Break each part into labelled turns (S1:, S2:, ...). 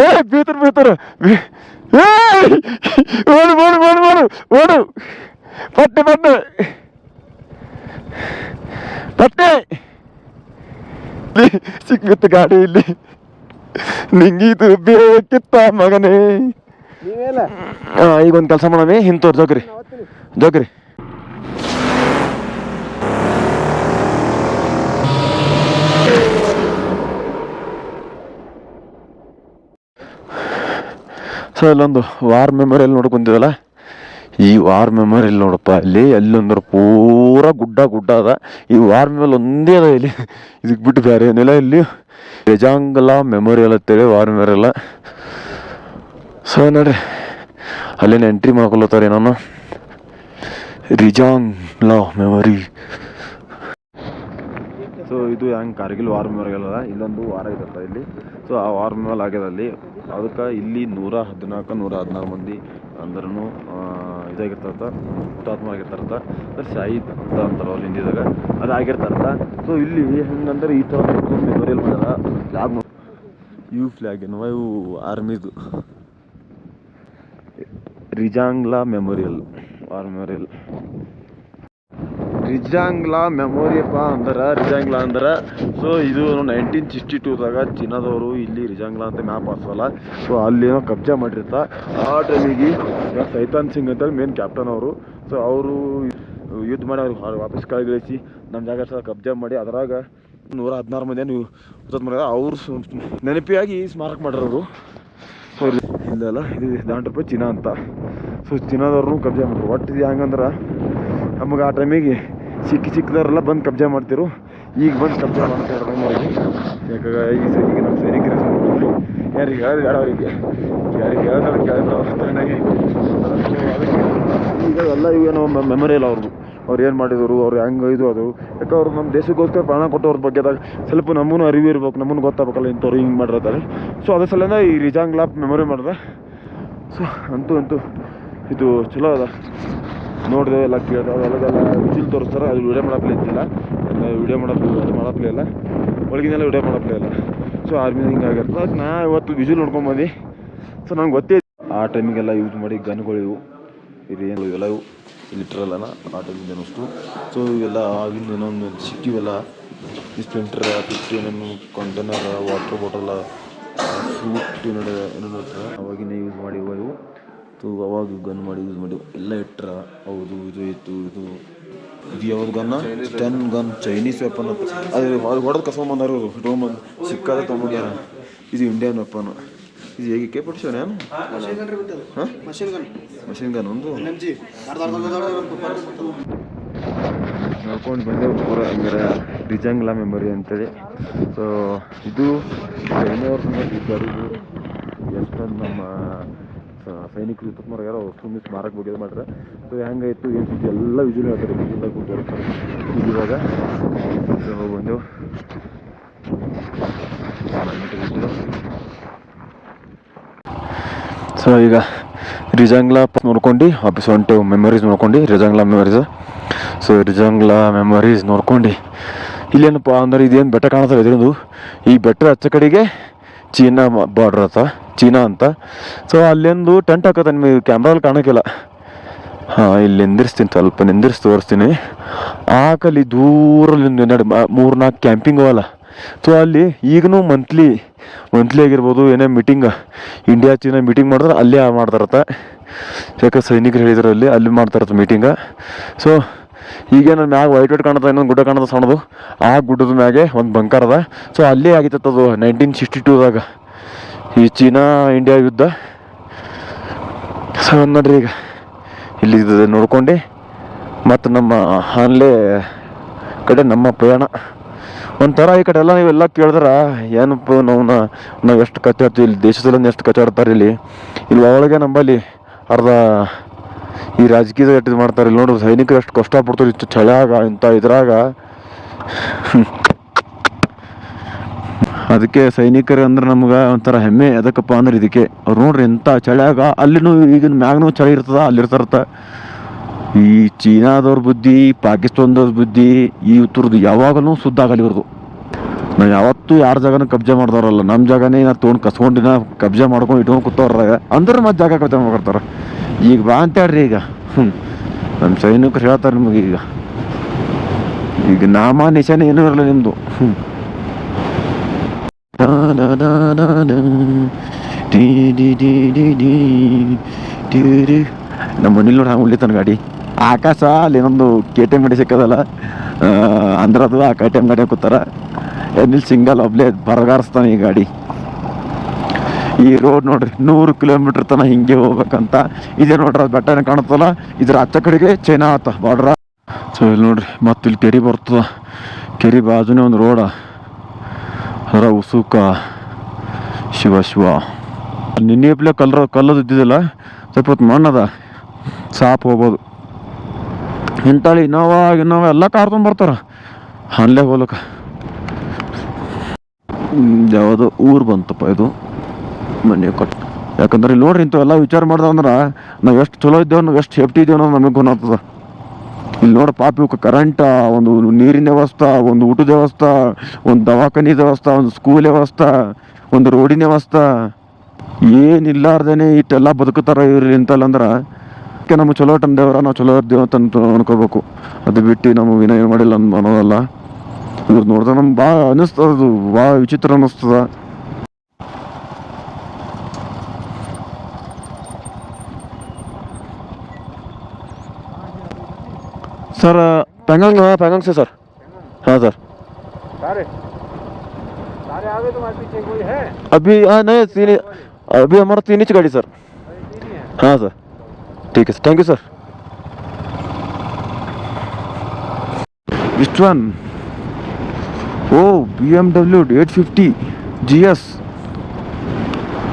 S1: ಏ ಬೀಳ್ತಾರ ಬೀಳ್ತಾರ. ಬೀ- ಏಯ್! ಓಡು ಓಡು ಓಡು ಓಡು ಓಡು. ಪಟ್ಟೆ ಪಟ್ಟೆ. ಪಟ್ಟೆ. ಸಿಕ್ಬಿತ್ತು ಗಾಡಿ ಇಲ್ಲಿ. ನಿಂಗಿದು ಬೇಕಿತ್ತ ಮಗನೇ. ಈಗ ಒಂದು ಕೆಲಸ ಮಾಡಮಿ ಹಿಂತೋರ್ ಜೋಗ್ರಿ ಜೋಕ್ರಿ. ಸೊ ಅಲ್ಲೊಂದು ವಾರ್ ಮೆಮೊರಿಯಲ್ ನೋಡ್ಕೊಂತೀವಲ್ಲ ಈ ವಾರ್ ಮೆಮೊರಿಯಲ್ ನೋಡಪ್ಪ ಅಲ್ಲಿ ಅಲ್ಲೊಂದ್ರ ಪೂರ ಗುಡ್ಡ ಗುಡ್ಡ ಅದ. ಈ ವಾರ್ ಮೆಮೊರಿಯಲ್ ಒಂದೇ ಅದ ಇಲ್ಲಿ. ಇದಕ್ಕೆ ಬಿಟ್ಟು ಬೇರೆ ಏನಿಲ್ಲ ಇಲ್ಲಿ. ರೆಜಾಂಗಲ ಮೆಮೊರಿಯಲ್ ಅಂತೇಳಿ ವಾರ್ ಮೆಮೋರಿಯಲ್ ಸೊ ನೋಡ್ರಿ. ಅಲ್ಲೇನು ಎಂಟ್ರಿ ಮಾಡ್ಕೊಳತ್ತಾರೆ ನಾನು ರಿಜಾಂಗ್ ಲಾ ಮೆಮೊರಿ ಸೊ ಇದು ಹೆಂಗೆ ಕಾರ್ಗಿಲ್ ವಾರ್ ಮೆಮೋರಿಯಲ್ ಅದ? ಇಲ್ಲೊಂದು ವಾರ ಇದತ್ತ ಇಲ್ಲಿ. ಸೊ ಆ ವಾರ್ ಮೆಮೋರಿಯಲ್ ಆಗ್ಯದ ಅಲ್ಲಿ ಅದಕ್ಕೆ ಇಲ್ಲಿ ನೂರ ಹದಿನಾಲ್ಕು, ನೂರ ಹದಿನಾರು ಮಂದಿ ಅಂದ್ರೂ ಇದಾಗಿರ್ತಾರಂತ ಹುತಾತ್ಮ ಆಗಿರ್ತಾರಂತ ಅಂದ್ರೆ ಶಾಹಿದ್ ಅಂತ ಅಂತಾರೆ ಅವ್ರು ಹಿಂದಿದಾಗ. ಅದು ಆಗಿರ್ತಾರಂತ. ಸೊ ಇಲ್ಲಿ ಹೆಂಗಂದ್ರೆ ಈ ಥರ ಮೆಮೋರಿಯಲ್ ಮಾಡ್ಯಾರ. ಫ್ಲಾಗ್ ಇವು ಫ್ಲಾಗ್ ಏನವ ಇವು ಆರ್ಮಿದು Rezang La memorial, war memorial. Rezang La ಮೆಮೊರಿಯಪ್ಪ ಅಂದ್ರೆ ರಿಜಾಂಗ್ಲಾ ಅಂದ್ರೆ. ಸೊ ಇದು ನೈನ್ಟೀನ್ ಸಿಕ್ಸ್ಟಿ ಟೂದಾಗ ಚೀನಾದವರು ಇಲ್ಲಿ ರಿಜಾಂಗ್ಲಾ ಅಂತ ಮ್ಯಾಪ್ ಹಾಕ್ಸಲ್ಲ. ಸೊ ಅಲ್ಲೇನೋ ಕಬ್ಜಾ ಮಾಡಿರ್ತ. ಆ ಟೈಮಿಗೆ ಸೈತಾನ್ ಸಿಂಗ್ ಅಂತ ಮೇನ್ ಕ್ಯಾಪ್ಟನ್ ಅವರು. ಸೊ ಅವರು ಯುದ್ಧ ಮಾಡಿ ಅವ್ರಿಗೆ ವಾಪಸ್ ಕಳಗಿಳಿಸಿ. ನಮ್ಮ ಜಾಗ ಸಹ ಕಬ್ಜಾ ಮಾಡಿ. ಅದರಾಗ ನೂರ ಹದಿನಾರು ಮಂದಿ ನೀವು ಮಾಡ್ಯಾರ ಅವ್ರು ನೆನಪಿಯಾಗಿ ಸ್ಮಾರಕ ಮಾಡಿರೋರು. ಸೊ ಇಲ್ಲಿ ಇಲ್ಲೆಲ್ಲ ಇದು ದಾಂಟಪ್ಪ ಚೀನಾ ಅಂತ. ಸೊ ಚೀನಾದವ್ರನ್ನೂ ಕಬ್ಜಾ ಮಾಡ್ರು ಒಟ್ಟು ಇದು ಹೆಂಗಂದ್ರೆ? ನಮಗೆ ಆ ಟೈಮಿಗೆ ಚಿಕ್ಕ ಚಿಕ್ಕದವರೆಲ್ಲ ಬಂದು ಕಬ್ಜಾ ಮಾಡ್ತಿರು. ಈಗ ಬಂದು ಕಬ್ಜಾ ಮಾಡ್ತಾರೆ ಯಾಕಾಗ ಈಗ ಸ- ಈಗ ನಮ್ಮ ಸೈನಿಕರ ಯಾರಿಗೆ ಹೇಳಿ ಅವರಿಗೆ. ಯಾರಿಗೆ ಹತ್ರನಾಗಿ ಈಗ ಎಲ್ಲ ಇವೇನೋ ಮೆಮೊರಿಯಲ್ ಅವ್ರದ್ದು ಅವ್ರು ಏನು ಮಾಡಿದರು, ಅವ್ರು ಹೆಂಗೆ ಇದು ಅದು. ಯಾಕೆ ಅವ್ರು ನಮ್ಮ ದೇಶಕ್ಕೋಸ್ಕರ ಪ್ರಾಣ ಕೊಟ್ಟವ್ರ ಬಗ್ಗೆದಾಗ ಸ್ವಲ್ಪ ನಮ್ಮನ್ನು ಅರಿವು ಇರ್ಬೇಕು, ನಮ್ಮನ್ನು ಗೊತ್ತಾಗಬೇಕಲ್ಲ ಇಂಥವ್ರು ಹಿಂಗೆ ಮಾಡಿರ್ತಾರೆ ಸೊ ಅದ್ರ ಸಲಿಂದ ಈ ರಿಜಾಂಗ್ ಲಾಪ್ ಮೆಮೊರಿ ಮಾಡಿದೆ. ಸೊ ಅಂತೂ ಅಂತೂ ಇದು ಚಲೋ ಅದ. ನೋಡಿದೆ, ಎಲ್ಲ ಕೇಳಿದೆ. ಎಲ್ಲದೆಲ್ಲ ವಿಜಿಲ್ ತೋರಿಸ್ತಾರೆ. ಅದು ವಿಡಿಯೋ ಮಾಡಪ್ಲೇ ಇದ್ದಿಲ್ಲ. ಎಲ್ಲ ವಿಡಿಯೋ ಮಾಡಪ್ಲೇ ಅದು ಮಾಡಪ್ಲೇ ಇಲ್ಲ. ಒಳಗಿನೆಲ್ಲ ವಿಡಿಯೋ ಮಾಡಪ್ಲೇ ಇಲ್ಲ. ಸೊ ಆರ್ಮಿ ಹಿಂಗೆ ಆಗಿರ್ತದೆ ಅದಕ್ಕೆ ನಾ ಇವತ್ತು ವಿಜಿಲ್ ನೋಡ್ಕೊಂಬಂದು ಸೊ ನಂಗೆ ಗೊತ್ತೇ ಆ ಟೈಮಿಗೆಲ್ಲ ಯೂಸ್ ಮಾಡಿ ಗನ್ಗಳು ಇವು. ಇವೆಲ್ಲ ಇವು? ಲಿಟ್ರಲ್ ಅಲ್ಲ. ಆ ಟೈಮಿಂದ ಅನಿಸ್ತು ಸೊ ಇವೆಲ್ಲ ಆಗಿಂದ ಏನೊಂದು ಸಿಕ್ಕಿವೆಲ್ಲ ಈ ಸ್ಪ್ರಿಂಟರ್ ಫಿಫ್ಟಿ ಏನೇನು ಕಂಟೈನರ್ ವಾಟರ್ ಬಾಟಲ್ ಫ್ರೂಟ್ ಏನಾರ ಏನೇನು ಇರ್ತದೆ ಅವಾಗಿನ ಯೂಸ್ ಮಾಡಿ ಇವು. ಸೊ ಅವಾಗ ಗನ್ ಮಾಡಿ ಯೂಸ್ ಮಾಡಿ ಎಲ್ಲ ಇಟ್ರ. ಹೌದು ಇದು ಇತ್ತು ಇದು. ಇದು ಯಾವ್ದು ಗನ್ನ? ಟೆನ್ ಗನ್ ಚೈನೀಸ್ ವೆಪನ್ ಅದು ಅದು ಹೊಡೆದು ಕಸ್ಕೊಂಬಂದಾರ ಇವರು. ಇಟ್ಕೊಂಬಂದು ಸಿಕ್ಕಾದ ತೊಗೊಂಡ್ಯಾರ ಇದು ಇಂಡಿಯನ್ ವೆಪನ್ ಇದು ಹೇಗೆ ಕೆ ಪಡಿಸೋಣ ನಾನು
S2: ಮಷಿನ್ ಗನ್
S1: ಮಷಿನ್ ಗನ್ ಒಂದು. ನೋಡ್ಕೊಂಡು ಬಂದೆ ಪೂರ ಹಂಗಾರೆ ಡಿಜಂಗ್ಲಾ ಮೆಮೊರಿ ಅಂತೇಳಿ. ಸೊ ಇದು ಚೈನವ್ರ ಸಂಗತಿ ಇದ್ದಾರೆ ಇದು ಎಷ್ಟೊಂದು ನಮ್ಮ ಸೈನಿಕರು ಇಪ್ಪತ್ತು ಮರ ಯಾರೋ ಸುಮ್ಮನೆ ಸ್ಮಾರಕ ಬಗ್ಗೆ ಇದು ಮಾಡ್ರೆ ಸೊ ಹೆಂಗಾಯ್ತು, ಏನು ಸುದ್ದಿ? ಎಲ್ಲ ವಿಜುವಲ್ ಹೇಳ್ತಾರೆ. ವಿಜುವಲ್ದಾಗ ಕೂತು ತೋರಿಸ್ತಾರೆ ಈಗ ಇವಾಗ ಬಂದೆವು ಸೊ, ಈಗ ರಿಜಾಂಗ್ಲಾ ನೋಡ್ಕೊಂಡು, ವಾಪಸ್ ಹೊಂಟೆವು ಮೆಮೊರೀಸ್ ನೋಡ್ಕೊಂಡು, Rezang La memories so Rezang La memories ನೋಡ್ಕೊಂಡು, ಇಲ್ಲೇನಪ್ಪ, ಅಂದ್ರೆ ಇದೇನು ಬೆಟ್ಟ ಕಾಣ್ತದೆ ಇದರಿಂದ ಈ ಬೆಟ್ಟ ಹಚ್ಚ ಕಡೆಗೆ ಚೀನಾ ಬಾರ್ಡ್ರ್ ಆತ ಚೀನಾ ಅಂತ. ಸೊ ಅಲ್ಲೊಂದು ಟೆಂಟ್ ಹಾಕತ್ತೆ ನಿಮಗೆ ಕ್ಯಾಮ್ರಲ್ಲಿ ಕಾಣೋಕ್ಕಿಲ್ಲ. ಹಾಂ, ಇಲ್ಲಿ ನಿಂದಿರ್ಸ್ತೀನಿ, ಸ್ವಲ್ಪ ನಿಂದಿರ್ಸಿ ತೋರಿಸ್ತೀನಿ. ಆಕಲಿ ಕಲಿ ದೂರಲ್ಲಿ ನೋಡಿ ಮೂರು ನಾಲ್ಕು ಕ್ಯಾಂಪಿಂಗ್ ಅವಲ್ಲ ಸೊ ಅಲ್ಲಿ ಈಗನೂ ಮಂತ್ಲಿ ಮಂತ್ಲಿ ಆಗಿರ್ಬೋದು, ಏನೇ ಮೀಟಿಂಗ್ ಇಂಡಿಯಾ ಚೀನಾ ಮೀಟಿಂಗ್ ಮಾಡಿದ್ರೆ ಅಲ್ಲೇ ಮಾಡ್ತಾರತ್ತ. ಯಾಕೆ ಸೈನಿಕರು ಹೇಳಿದ್ರು ಅಲ್ಲಿ ಅಲ್ಲಿ ಮಾಡ್ತಾರತ್ತ ಮೀಟಿಂಗ ಸೊ ಈಗೇನು ಮ್ಯಾಗ ವೈಟ್ ವೈಟ್ ಕಾಣದ ಇನ್ನೊಂದು ಗುಡ್ಡ ಕಾಣದ ಸಣ್ಣದು. ಆ ಗುಡ್ಡದ ಮ್ಯಾಗೆ ಒಂದು ಬಂಕರ್ ಅದ. ಸೊ ಅಲ್ಲೇ ಆಗಿತ್ತು ಅದು ನೈನ್ಟೀನ್ ಸಿಕ್ಸ್ಟಿ ಟೂದಾಗ ಈ ಚೀನಾ ಇಂಡಿಯಾ ಯುದ್ಧ. ಸೊ ನೋಡ್ರಿ ಈಗ. ಇಲ್ಲಿ ನೋಡ್ಕೊಂಡು. ಮತ್ತು ನಮ್ಮ ಆನ್ಲೇ ಕಡೆ ನಮ್ಮ ಪ್ರಯಾಣ. ಒಂಥರ ಈ ಕಡೆ ಎಲ್ಲ ನೀವೆಲ್ಲ ಕೇಳಿದ್ರೆ, ಏನಪ್ಪ ನಾವು ನಾವು ಎಷ್ಟು ಕಚ್ಚಾಡ್ತೀವಿ, ಇಲ್ಲಿ ದೇಶದಲ್ಲಿ ಎಷ್ಟು ಕಚ್ಚಾಡ್ತಾರೆ ಇಲ್ಲಿ. ಇಲ್ಲಿ ಒಳಗೆ ನಂಬಲ್ಲಿ ಅರ್ಧ ಈ ರಾಜಕೀಯದ ಎಷ್ಟು ಇದು ಮಾಡ್ತಾರೆ. ಇಲ್ಲಿ ನೋಡ್ರಿ ಸೈನಿಕರು ಎಷ್ಟು ಪಡ್ತಾರೆ ಇಷ್ಟು ಚಳಿಯಾಗ, ಇಂಥ ಇದ್ರಾಗ. ಅದಕ್ಕೆ ಸೈನಿಕರು ಅಂದ್ರೆ ನಮ್ಗೆ ಒಂಥರ ಹೆಮ್ಮೆ. ಅದಕ್ಕಪ್ಪ ಅಂದ್ರೆ ಇದಕ್ಕೆ ಅವ್ರು ನೋಡ್ರಿ ಎಂಥ ಚಳಿಯಾಗ, ಅಲ್ಲಿನೂ ಈಗಿನ ಮ್ಯಾಗ್ನೂ ಚಳಿ ಇರ್ತದ ಅಲ್ಲಿರ್ತಾರತ್ತ ಈ ಚೀನಾದವ್ರ ಬುದ್ಧಿ, ಪಾಕಿಸ್ತಾನದವ್ರ ಬುದ್ಧಿ, ಈ ಉತ್ತರದ್ದು ಯಾವಾಗಲೂ ಸುದ್ದ ಆಗಲಿ ಇವ್ರದ್ದು ನಾವು ಯಾವತ್ತೂ ಯಾರ ಜಾಗನ ಕಬ್ಜೆ ಮಾಡ್ದವ್ರಲ್ಲ. ನಮ್ಮ ಜಾಗನೇ ನಾ ತೊಗೊಂಡು ಕಸ್ಕೊಂಡಿನ ಕಬ್ಜೆ ಮಾಡ್ಕೊಂಡು ಇಟ್ಕೊಂಡು ಕೂತವ್ರಾಗ ಅಂದ್ರೆ ಮತ್ತೆ ಜಾಗ ಕಬ್ಜೆ ಮಾಡ್ಕೊಡ್ತಾರ. ಈಗ ಬಾ ಅಂತ ಹೇಳ್ರಿ ಈಗ. ಹ್ಞೂ ನಮ್ಮ ಸೈನಿಕರು ಹೇಳ್ತಾರೆ ನಿಮಗೆ ಈಗ. ಈಗ ನಾಮ ನಿಶಾನೆ ಏನೂ ಇರಲ್ಲ ನಿಮ್ಮದು ಹ್ಞೂ ನಮ್ಮ ಮನೇಲಿ ನೋಡಿ ಹಾಂ ಉಳಿತಾನೆ ಗಾಡಿ. ಆಕಾಶ ಅಲ್ಲಿ ಇನ್ನೊಂದು ಕೆ ಟಿ ಎಂ ಗಾಡಿ ಸಿಕ್ಕದಲ್ಲ. ಅಂದ್ರದು ಆ ಕೆ ಟಿ ಎಂ ಗಾಡಿ ಕೂತಾರ ಎಲ್ಲಿ ಸಿಂಗಲ್ ಒಬ್ಲೇ ಬರಗಾರಿಸ್ತಾನೆ ಈ ಗಾಡಿ. ಈ ರೋಡ್ ನೋಡ್ರಿ, ನೂರು ಕಿಲೋಮೀಟರ್ ತನಕ ಹಿಂಗೆ ಹೋಗ್ಬೇಕಂತ. ಇದೇ ನೋಡ್ರಿ, ಅದು ಬೆಟ್ಟನೇ ಕಾಣುತ್ತಲ್ಲ, ಇದ್ರ ಆಚ ಕಡೆಗೆ ಚೈನಾ ಆತ ಬಾರ್ಡ್ರ ಸೊ ಇಲ್ಲಿ ನೋಡ್ರಿ, ಮತ್ತೆ ಇಲ್ಲಿ ಕೆರಿ ಬರ್ತದ. ಕೆರಿ ಬಾಜುನೇ ಒಂದು ರೋಡ ಅದರ ಉಸುಕ, ಶಿವ ಶಿವ. ನಿನ್ನೆ ಪ್ಲೇ ಕಲ್ಲರ ಕಲ್ಲದು ಇದ್ದಿದ್ದಿಲ್ಲ, ಸ್ವಲ್ಪ ಮಣ್ಣದ ಸಾಪ್ ಹೋಗ್ಬೋದು. ಇಂಥಳಿ ಇನೋವಾ ಇನೋವಾ ಎಲ್ಲ ಕಾರ್ ತೊಗೊಂಬರ್ತಾರ ಅಲ್ಲೇ ಹೋಗ್ಲಕ್ಕ. ಊರು ಬಂತಪ್ಪ ಇದು. ಮನೆ ಕೊಟ್ಟು ಯಾಕಂದ್ರೆ ಇಲ್ಲಿ ನೋಡ್ರಿ ಇಂಥವೆಲ್ಲ ವಿಚಾರ ಮಾಡ್ದೆ ಅಂದ್ರೆ ನಾವು ಎಷ್ಟು ಚಲೋ ಇದ್ದೇವೆ ನಾವು ಎಷ್ಟು ಸೇಫ್ಟಿ ಇದ್ದೇವೆ ಅನ್ನೋದು ನಮಗೆ ಗೊತ್ತಾಗ್ತದ. ಇಲ್ಲಿ ನೋಡ ಪಾಪ ಇವಕ್ಕೆ ಕರೆಂಟ್ ಒಂದು ನೀರಿನ ವ್ಯವಸ್ಥೆ, ಒಂದು ಊಟದ ವ್ಯವಸ್ಥೆ, ಒಂದು ದವಾಖಾನೆ ವ್ಯವಸ್ಥೆ, ಒಂದು ಸ್ಕೂಲ್ ವ್ಯವಸ್ಥೆ, ಒಂದು ರೋಡಿನ ವ್ಯವಸ್ಥೆ. ಏನಿಲ್ಲಾರ್ದೇನೆ ಇಟ್ಟೆಲ್ಲ ಬದುಕುತ್ತಾರ ಇವ್ರಿ ಇಂಥಲ್ಲ ಅಂದ್ರೆ ಅದಕ್ಕೆ ನಮಗೆ ಚಲೋ ತಂದೇವ್ರ ನಾವು ಚಲೋ ಇದ್ದೇವೆ ಅಂತ ಅನ್ಕೊ- ಅನ್ಕೋಬೇಕು. ಅದು ಬಿಟ್ಟು ನಮಗೆ ವಿನಯ ಮಾಡಿಲ್ಲ ಅನ್ನೋದಲ್ಲ. ಇವ್ರು ನೋಡಿದ್ರೆ ನಮ್ಗೆ ಭಾಳ ಅನ್ನಿಸ್ತದ ಭಾಳ ವಿಚಿತ್ರ ಅನ್ನಿಸ್ತದ. सर पैंगंग हाँ पैंगंग से सर हाँ सर
S2: सारे सारे आ गए तुम्हारे पीछे कोई है
S1: अभी हाँ नहीं तीन अभी हमारा तीन इंच गाड़ी सर
S2: हाँ
S1: सर ठीक है सर थैंक यू सर विस्टवन ओ B M W eight fifty G S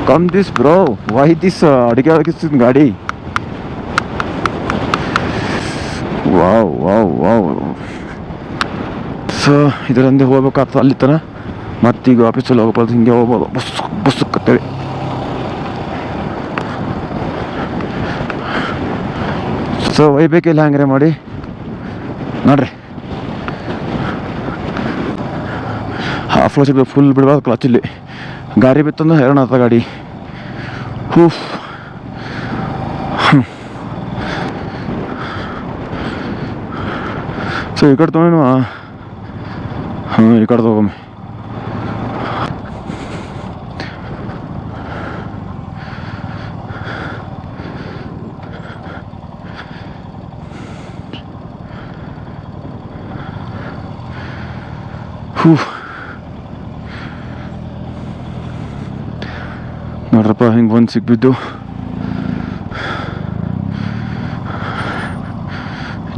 S1: come this bro why this अड़क गाड़ी ವಾವ್ ವಾವ್ ವಾವ್. ಸೊ ಇದರಂದೇ ಹೋಗ್ಬೇಕಾಗ್ತದೆ ಅಲ್ಲಿ ತನ ಮತ್ತೀಗ ಆಫೀಸಲ್ಲಿ ಹೋಗ್ಬೋದು ಹಿಂಗೆ ಹೋಗ್ಬೋದು. ಬಸ್ ಬಸ್ ಕತ್ತೇವೆ ಸೊ ಒಯ್ಬೇಕಿಲ್ಲ ಹಂಗ್ರೆ ಮಾಡಿ. ನೋಡ್ರಿ. ಹಾಫ್ ಕ್ಲಚ್ ಫುಲ್ ಬಿಡ್ಬಾರ್ದು ಕ್ಲಚ್ ಇಲ್ಲಿ. ಗಾಡಿ ಬಿತ್ತಂದ್ರೆ ಹೈರಾಣ ಆತ ಗಾಡಿ ಹೂಫ್ Soy Ricardo Mena. Soy Ricardo Gómez. Uf. Nog een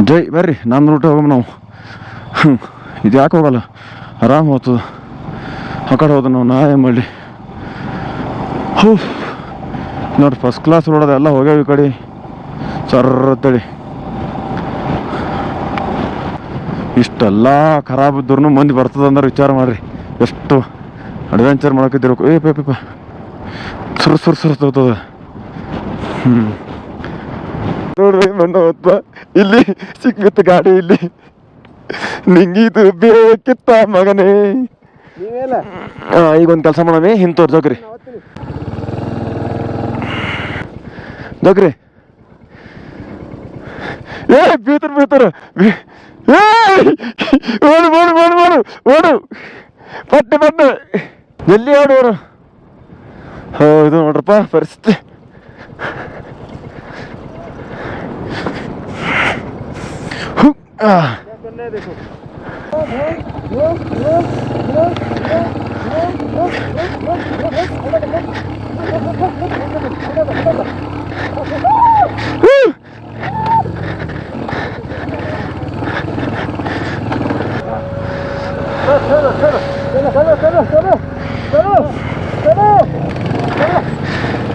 S1: ಜೈ, ಬರ್ರಿ ನಮ್ಮ ರೂಟ್ ಹೋಗಮ್ಮ ನಾವು. ಇದು ಯಾಕೆ ಹೋಗಲ್ಲ? ಆರಾಮ್ ಹೋಗ್ತದ. ಆ ಕಡೆ ಹೋದ ನಾವು ನಾ ಏನು ಮಾಡಲಿ. ಹೂ ನೋಡಿ ಫಸ್ಟ್ ಕ್ಲಾಸ್ ರೋಡದ ಎಲ್ಲ ಹೋಗ್ಯಾವ ಈ ಕಡೆ. ಸರ್ರತ್ತಳಿ ಇಷ್ಟೆಲ್ಲ ಖರಾಬ್ ಇದ್ರೂ ಮಂದಿ ಬರ್ತದ ಅಂದ್ರೆ ವಿಚಾರ ಮಾಡ್ರಿ. ಎಷ್ಟು ಅಡ್ವೆಂಚರ್ ಮಾಡಕಿದ್ದಿರಬೇಕು ಏ ಪೇಪ ಸುರ್ ಸುರ್ ಸುರ್ ತಗೋತದ ಹ್ಞೂ ನೋಡ್ರಿ ಇಲ್ಲಿ ಸಿಕ್ಬಿತ್ತು ಗಾಡಿ ಇಲ್ಲಿ. ನಿಂಗಿದು ಬೇಕಿತ್ತ ಮಗನೇ. ಈಗ ಒಂದು ಕೆಲಸ ಮಾಡಮಿ ಹಿಂತೋರ್
S2: ಜೋಗ್ರಿ.
S1: ಜೋಗ್ರಿ. ಏ ಬೀತರ್ ಬೀತರ್ ಬೀ- ಏಯ್! ಓಡು ಓಡು ಓಡು ಓಡು ಓಡು. ಪಟ್ಟೆ ಪಟ್ಟೆ. ಎಲ್ಲಿ ಓಡು ಓಡು. ಹೋ, ಇದು ನೋಡ್ರಪ್ಪ, ಪರಿಸ್ಥಿತಿ.
S2: Ah.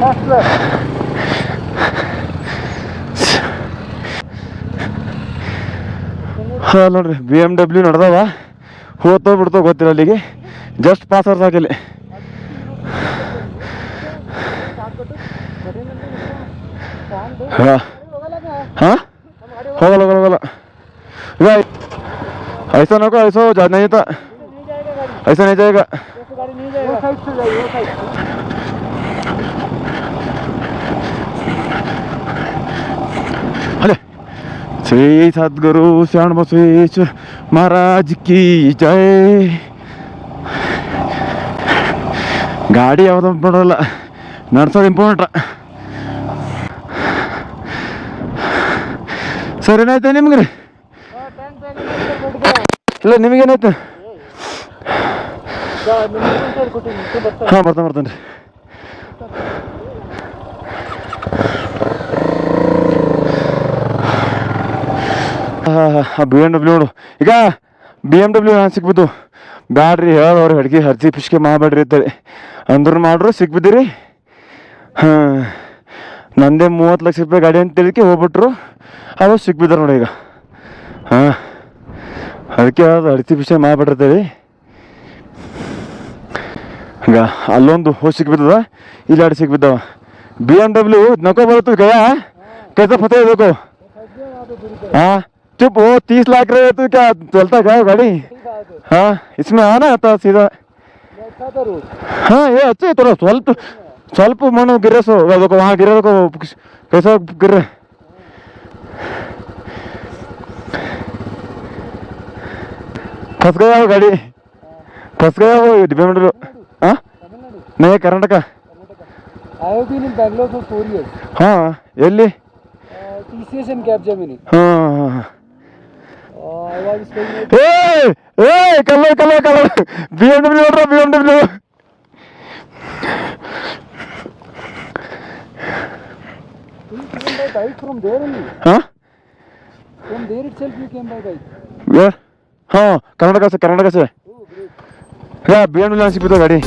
S2: Tatlı.
S1: ಹಾಂ ನೋಡ್ರಿ ಬಿ ಎಮ್ ಡಬ್ಲ್ಯೂ ನಡ್ದಾವ ಹೋತೋ ಬಿಡ್ತೋ ಗೊತ್ತಿಲ್ಲ ಅಲ್ಲಿಗೆ ಜಸ್ಟ್ ಪಾಸ್ ಅವ್ರ ಸಾಕಿಲ್ಲಿ ಹಾಂ ಹಾಂ ಹೋಗಲ್ಲ ಹೋಗಲ್ಲ ಹೋಗಲ್ಲ ಈಗ ಐಸೋ ನೋಕೋ ಐಸೋ ಜಾದ್ नहीं था ऐसा नहीं जाएगा ಶ್ರೀ ಸದ್ಗುರು ಶರಣ ಬಸವೇಶ್ವರ ಮಹಾರಾಜ್ ಕಿ ಜೈ. ಗಾಡಿ ಯಾವ್ದು ಬಿಡೋಲ್ಲ ನಡ್ಸೋದು ಇಂಪಾರ್ಟೆಂಟ್ ಸರ್ ಏನಾಯ್ತು ನಿಮ್ಗೆ? ರೀ ಇಲ್ಲ ನಿಮಗೇನಾಯ್ತು ಹಾಂ ಬರ್ತಾನೆ ಬರ್ತಾನೆ ರೀ. ಆ ಹಾಂ ಬಿ ಎಂ ಡಬ್ಲ್ಯೂ ನೋಡು. ಈಗ ಬಿ ಎಂ ಡಬ್ಲ್ಯೂ ನಾನು ಸಿಕ್ಬಿದ್ದು. ಬ್ಯಾಡ್ರಿ ಹೇಳೋರು ಹಡ್ಗಿ ಹರ್ಜಿ ಪಿಶ್ಕೆ ಮಾಡಬೇಡ್ರಿ ಅಂತೇಳಿ. ಅಂದ್ರೆ ಮಾಡ್ರು ಸಿಕ್ಬಿದ್ದೀರಿ. ಹಾಂ ನಂದೇ ಮೂವತ್ತು ಲಕ್ಷ ರೂಪಾಯಿ ಗಾಡಿ ಅಂತ ತಿಳಿಕೆ ಹೋಗ್ಬಿಟ್ರು. ಅವ್ರು ಸಿಕ್ಬಿದ್ದಾರೆ ನೋಡಿ ಈಗ. ಹಾಂ ಅದಕ್ಕೆ ಅದು ಅಡ್ತಿ ಪಿಸ್ಕೆ ಮಾಡ್ಬಿಟ್ಟಿರ್ತೇವೆ ಈಗ ಅಲ್ಲೊಂದು ಹೋಗಿ ಸಿಕ್ಬಿದ್ದದ ಇಲ್ಲಿ ಎರಡು ಸಿಕ್ಬಿದ್ದಾವ. ಬಿ ಎಂ ಡಬ್ಲ್ಯೂ ನಕೋ ಬರುತ್ತೆ ಗಯಾ? ಕೈತ ಪತ್ತೆ ಇರಬೇಕು ಹಾಂ चुप हो तीस लाख रहे तू क्या चलता क्या गाड़ी हाँ इसमें आना था सीधा हाँ ये अच्छे थोड़ा स्वल्प स्वल्प मानो गिरे सो देखो वहाँ गिरे देखो कैसा गिर फंस गया वो गाड़ी फंस गया वो डिब्बे में हाँ नहीं
S2: कर्नाटक आयो भी नहीं बैंगलोर से फोर इयर्स
S1: हाँ ये
S2: ले TCS in and cab
S1: Gemini हाँ
S2: Uh, I was staying at
S1: ಏ ಏ colour colour colour B M W ನೋಡ್ರ ಬಿ ಎಂ ಡಬ್ಲ್ಯೂ. ಹಾಂ. ಹಾಂ Karnataka sir Karnataka sir
S2: Oh, great.
S1: B M W ಸಿಕ್ಬಿತ್ತು ಗಾಡಿ